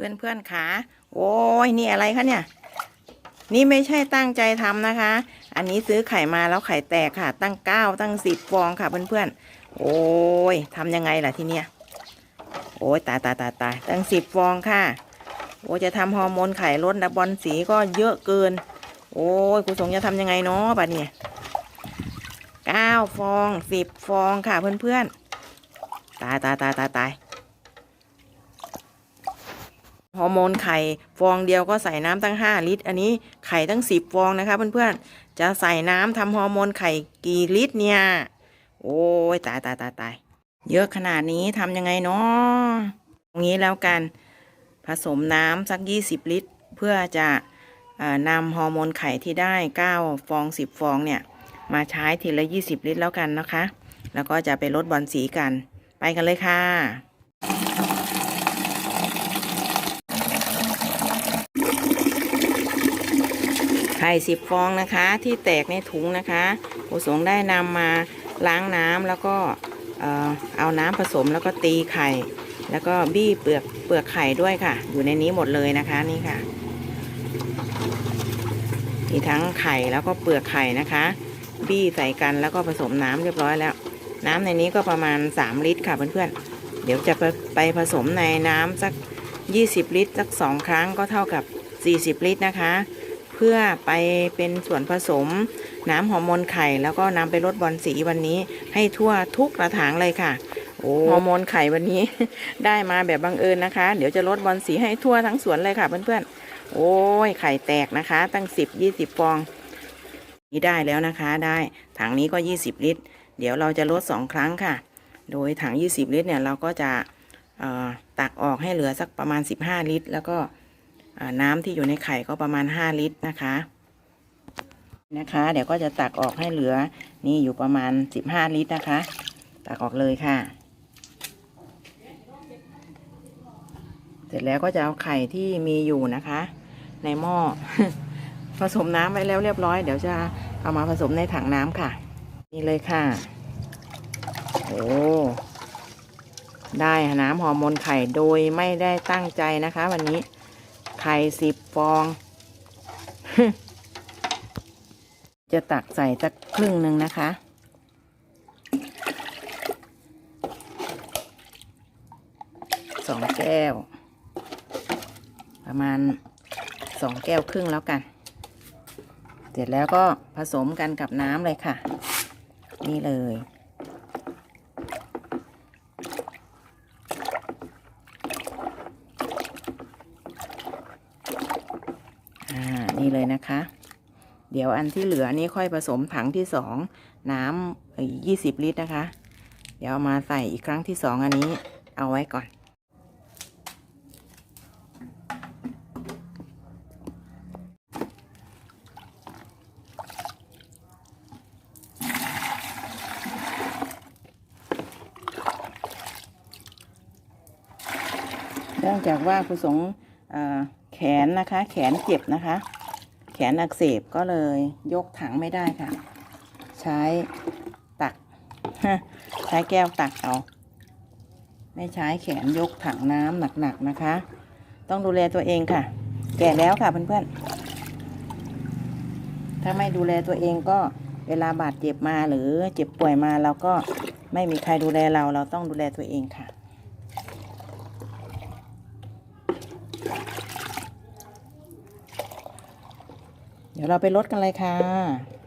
พื่อนเพื่อนๆขา โอ้ยนี่อะไรคะเนี่ย นี่ไม่ใช่ตั้งใจทำนะคะ อันนี้ซื้อไข่มาแล้วไข่แตกค่ะ ตั้งเก้าตั้งสิบฟองค่ะเพื่อนเพื่อนๆโอ้ยทำยังไงล่ะทีเนี้ย โอ้ยตายตายตายตายตั้งสิบฟองค่ะ โอ้จะทำฮอร์โมนไข่ลดนะบอลสีก็เยอะเกิน โอ้ยครูสงจะทำยังไงเนาะบัดเนี่ยเก้าฟองสิบฟองค่ะเพื่อนเพื่อนๆตายตายตายตายตาย ฮอร์โมนไข่ฟองเดียวก็ใส่น้ำตั้งห้าลิตร อันนี้ไข่ตั้งสิบฟองนะคะเพื่อนๆ จะใส่น้ำทำฮอร์โมนไข่กี่ลิตรเนี่ย โอ้ยตายตายตายตายเยอะขนาดนี้ทำยังไงเนาะตรงนี้แล้วกันผสมน้ำสัก 20 ลิตร เพื่อจะนำฮอร์โมนไข่ที่ได้ 9 ฟอง 10 ฟองเนี่ย มาใช้ทีละ 20 ลิตรแล้วกันนะคะ แล้วก็จะไปลดบอลสีกัน ไปกันเลยค่ะ ไข่สิบฟองนะคะที่แตกในถุงนะคะผู้สงได้นำมาล้างน้ำแล้วก็เอาน้ำผสมแล้วก็ตีไข่ แล้วก็บี้เปลือกเปลือกไข่ด้วยค่ะ อยู่ในนี้หมดเลยนะคะนี่ค่ะมีทั้งไข่แล้วก็เปลือกไข่นะคะ บี้ใส่กันแล้วก็ผสมน้ำเรียบร้อยแล้ว น้ำในนี้ก็ประมาณ 3 ลิตรค่ะเพื่อนๆเดี๋ยวจะไปไปผสมในน้ำสัก 20 ลิตรสัก 2 ครั้งก็เท่ากับ 40 ลิตรนะคะ พื่อไปเป็นส่วนผสม น้ำฮอร์โมนไข่ แล้วก็นำไปลดบอลสีวันนี้ ให้ทั่วทุกกระถางเลยค่ะโอ้ฮอร์โมนไข่วันนี้ได้มาแบบบังเอิญนะคะ เดี๋ยวจะลดบอลสีให้ทั่วทั้งสวนเลยค่ะเพื่อนๆ โอ้ยไข่แตกนะคะ ตั้งสิบยี่สิบฟอง นี่ได้แล้วนะคะได้ถังนี้ก็ยี่สิบลิตร เดี๋ยวเราจะลดสองครั้งค่ะ โดยถังยี่สิบลิตรเนี่ยเราก็จะตักออกให้เหลือสักประมาณสิบห้าลิตร แล้วก็ น้ำที่อยู่ในไข่ก็ประมาณห้าลิตรนะคะ นะคะ เดี๋ยวก็จะตักออกให้เหลือนี่อยู่ประมาณสิบห้าลิตรนะคะ ตักออกเลยค่ะ เสร็จแล้วก็จะเอาไข่ที่มีอยู่นะคะ ในหม้อผสมน้ำไว้แล้วเรียบร้อย เดี๋ยวจะเอามาผสมในถังน้ำค่ะ นี่เลยค่ะ โอ้ได้น้ำฮอร์โมนไข่โดยไม่ได้ตั้งใจนะคะ วันนี้ ไข่สิบฟอง จะตักใส่สักครึ่งหนึ่งนะคะ สองแก้ว ประมาณสองแก้วครึ่งแล้วกัน เสร็จแล้วก็ผสมกันกับน้ำเลยค่ะ นี่เลย นี่เลยนะคะ เดี๋ยวอันที่เหลือนี่ค่อยผสมถังที่สองน้ำยี่สิบลิตรนะคะ เดี๋ยวมาใส่อีกครั้งที่สองอันนี้เอาไว้ก่อน เนื่องจากว่าผู้สงแขนนะคะ แขนเจ็บนะคะ ขนอักเสบก็เลยยกถังไม่ได้ค่ะ ใช้ตัก ใช้แก้วตักเอาไม่ใช้แขนยกถังน้ำหนักๆนะคะ ต้องดูแลตัวเองค่ะ แก่แล้วค่ะเพื่อนๆถ้าไม่ดูแลตัวเองก็เวลาบาดเจ็บมาหรือเจ็บป่วยมาเราก็ไม่มีใครดูแลเราเราต้องดูแลตัวเองค่ะ เดี๋ยวเราไปลดกันเลยค่ะ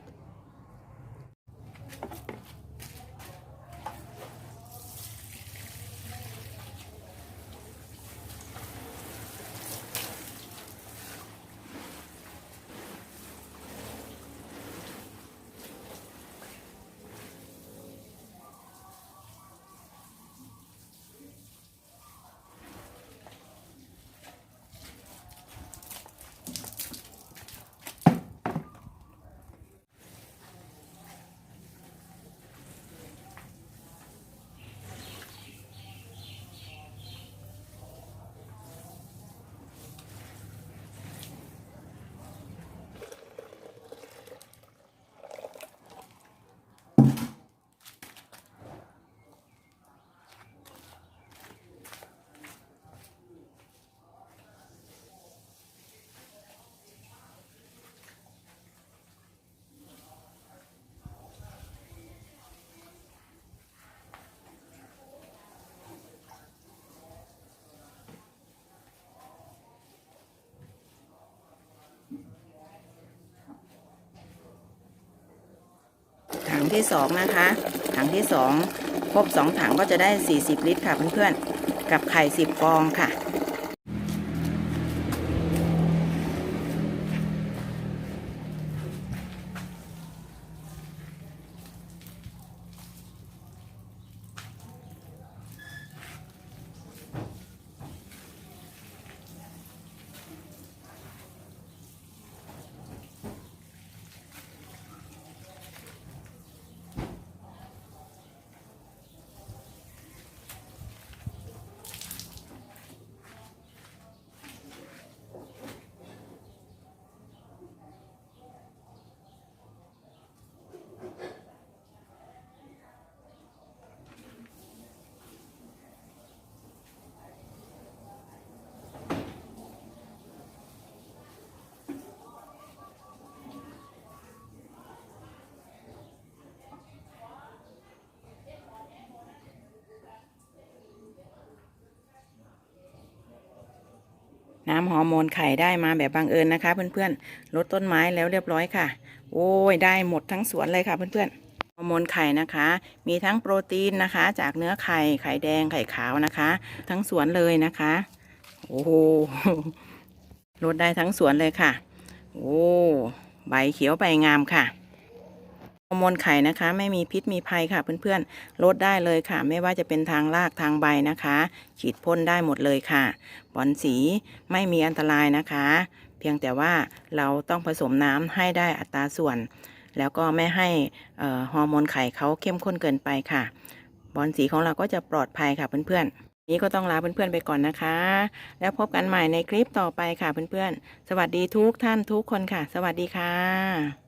ที่สองนะคะ ถังที่สองครบสองถังก็จะได้ 40 ลิตรค่ะเพื่อนๆ กับไข่ 10 ฟองค่ะ น้ำฮอร์โมนไข่ได้มาแบบบังเอิญนะคะ เพื่อนๆลดต้นไม้แล้วเรียบร้อยค่ะ โอ้ยได้หมดทั้งสวนเลยค่ะ เพื่อนๆฮอร์โมนไข่นะคะ มีทั้งโปรตีนนะคะ จากเนื้อไข่ไข่แดงไข่ขาวนะคะ ทั้งสวนเลยนะคะ โอ้โหลดได้ทั้งสวนเลยค่ะ โอ้ใบเขียวใบงามค่ะ อร์โมนไข่นะคะ ไม่มีพิษมีภัยค่ะเพื่อนๆลดได้เลยค่ะ ไม่ว่าจะเป็นทางรากทางใบนะคะ ฉีดพ่นได้หมดเลยค่ะบอลสีไม่มีอันตรายนะคะ เพียงแต่ว่าเราต้องผสมน้ำให้ได้อัตราส่วน แล้วก็ไม่ให้ฮอร์โมนไข่เขาเข้มข้นเกินไปค่ะบอลสีของเราก็จะปลอดภัยค่ะเพื่อนๆนี้ก็ต้องลาเพื่อนๆไปก่อนนะคะ แล้วพบกันใหม่ในคลิปต่อไปค่ะเพื่อนๆ สวัสดีทุกท่านทุกคนค่ะ สวัสดีค่ะ